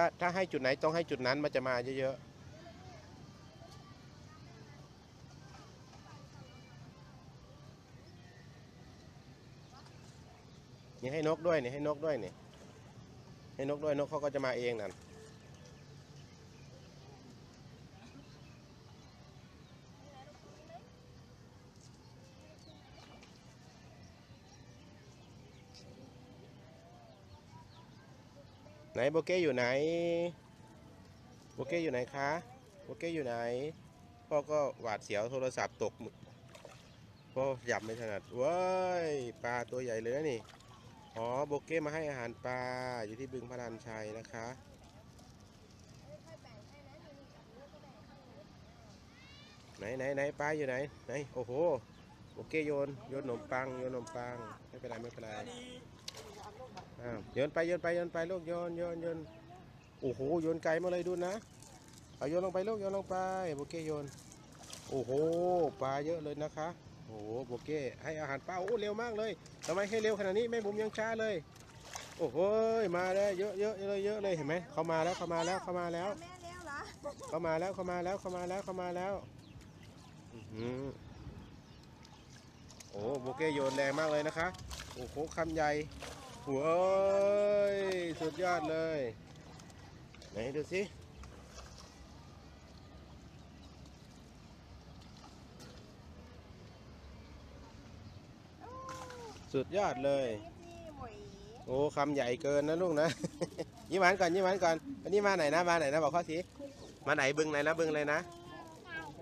ถ้าถ้าให้จุดไหนต้องให้จุดนั้นมันจะมาเยอะๆนี่ให้นกด้วยนี่ให้นกด้วยนี่ให้นกด้วยนกเขาก็จะมาเองนั่น ไหนโบเก้อยู่ไหนโบเก้อยู่ไหนคะโบเก้อยู่ไหน พ่อก็หวาดเสียวโทรศัพท์ตกมือพ่อหยับไม่ถนัดเว้ยปลาตัวใหญ่เลยนะนี่อ๋อโบเก้มาให้อาหารปลาอยู่ที่บึงพระรานชัยนะคะไหนไหนไหนปลาอยู่ไหนไหนโอ้โหโบเก้โยนโยนขนมปังโยนขนมปังไม่เป็นไรไม่เป็นไร อ้าวโยนไปโยนไปโยนไปลูกโยนโยนโยนโอ้โหโยนไกลมาเลยดูนะเอาโยนลงไปลูกโยนลงไปโบเก้โยนโอ้โหปลาเยอะเลยนะคะโอ้โหโบเก้ให้อาหารปลาโอ้เร็วมากเลยทำไมให้เร็วขนาดนี้แม่บุ๋มยังช้าเลย โอ้โหมาแล้วเยอะเยอะเยอะเยอะเลยเห็นไหมเขามาแล้วเขามาแล้วเขามาแล้วเขามาแล้วเขามาแล้วเขามาแล้วเขามาแล้วโอ้โบเก้โยนแรงมากเลยนะคะ โอ้โหคำใหญ่ โอ้ยสุดยอดเลย ไหนดูสิสุดยอดเลยนี่หมวยโอ้คำใหญ่เกินนะลูกนะ ยิ้มหวานก่อนยิ้มหวานก่อนอันนี้มาไหนนะมาไหนนะบอกข้อทีมาไหนบึงไหนนะบึงเลยนะ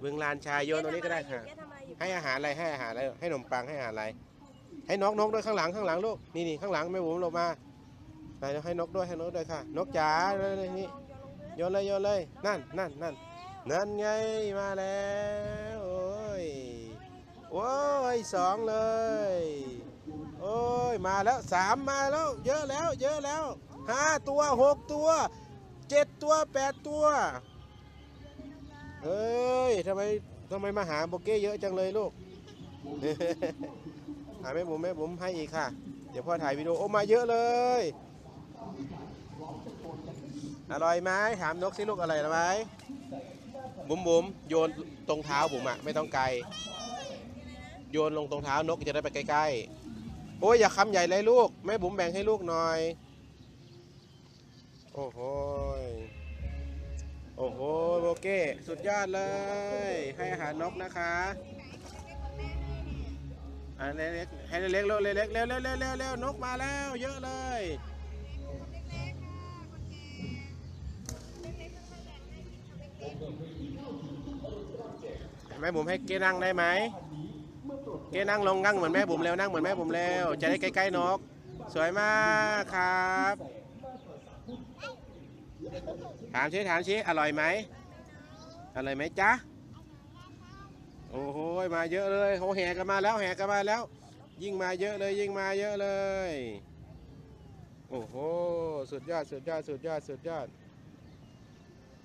บึงลานชายโยนตรงนี้ก็ได้ค่ะเจ๊ทำอะไรอยู่ให้อาหารอะไรให้อาหารอะไรให้ขนมปังให้อาหารอะไร ให้นกนกด้วยข้างหลังข้างหลังลูกนี่นี่ข้างหลังแม่บุ๋มลงมาไปให้นกด้วยให้นกด้วยค่ะ นกจ๋าเลยนี่โยนเลยโยนเลยนั่นนั่นนั่นนั่นไงมาแล้วโอ้ยโอ้ยสองเลย โอ้ยมาแล้วสามมาแล้ว เยอะแล้ว เยอะแล้วห้าตัวหกตัวเจ็ดตัวแปดตัวเอ้ยทำไมทำไมมาหาโบเก้เยอะจังเลยลูก แม่บุ๋มแม่บุ๋มให้อีกค่ะ เดี๋ยวพ่อถ่ายวิดีโอโอ้มาเยอะเลย อร่อยไหมถามนกสิลูกอร่อยไหมบุ๋มบุ๋มโยนตรงเท้าบุ๋มอะไม่ต้องไกล โยนลงตรงเท้านกจะได้ไปใกล้ๆ โอ้ยอย่าคำใหญ่เลยลูก แม่บุ๋มแบ่งให้ลูกหน่อย โอ้โหโอ้โหโบเก้สุดยอดเลย ให้อาหารนกนะคะ อันเล็กๆให้เล็กๆเร็วเล็กๆเร็วเร็วเร็วเร็วเร็วนกมาแล้ว เยอะเลย แม่บุ๋มให้เกนั่งได้ไหมเกนั่งลงนั่งเหมือนแม่บุ๋มเร็วนั่งเหมือนแม่บุ๋มเร็วจะได้ใกล้ๆนก สวยมากครับถามชิถามชิอร่อยไหมอร่อยไหมจ๊ะ โอ้โหมาเยอะเลยโหแห่กันมาแล้วแห่กันมาแล้ว ยิ่งมาเยอะเลยยิ่งมาเยอะเลย โอ้โหสุดยอดสุดยอดสุดยอดสุดยอด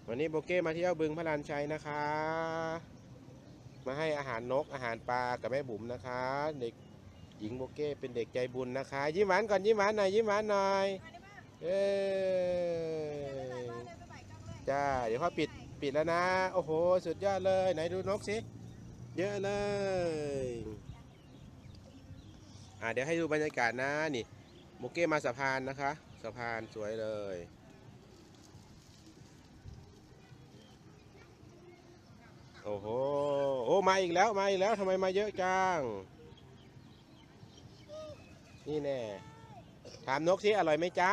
วันนี้โบเก้มาเที่ยวบึงพระลานชัยนะคะ มาให้อาหารนกอาหารปลากับแม่บุ๋มนะคะ เด็กหญิงโบเก้เป็นเด็กใจบุญนะคะ ยิ้มหวานก่อนยิ้มหวานหน่อยยิ้มหวานหน่อยเอ้ยจ้าเดี๋ยวพอปิดปิดแล้วนะ โอ้โห สุดยอดเลย ไหนดูนกสิ เยอะเลยอ่าเดี๋ยวให้ดูบรรยากาศนะนี่โบเก้มาสะพานนะคะ สะพานสวยเลยโอ้โห โอ้ มาอีกแล้ว มาอีกแล้วทำไมมาเยอะจัง นี่แน่ ถามนกสิอร่อยไหมจ๊ะ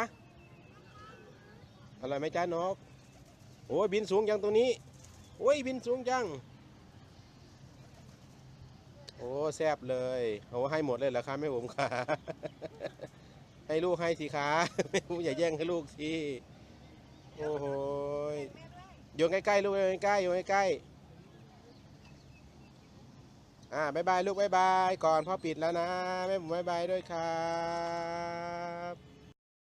อร่อยไหมจ๊ะนก โอ้ยบินสูงจังตัวนี้ โอ้ยบินสูงจัง โอ้แซบเลยโอ้ให้หมดเลยเหรอคะแม่ผมขาให้ลูกให้สิคะแม่ผมอย่าแย่งให้ลูกสิโอ้โหโยนใกล้ๆลูกโยนใกล้ๆโยนใกล้ๆอ่าบายบายลูกบายบายก่อนพ่อปิดแล้วนะแม่ผมบายบายด้วยครับ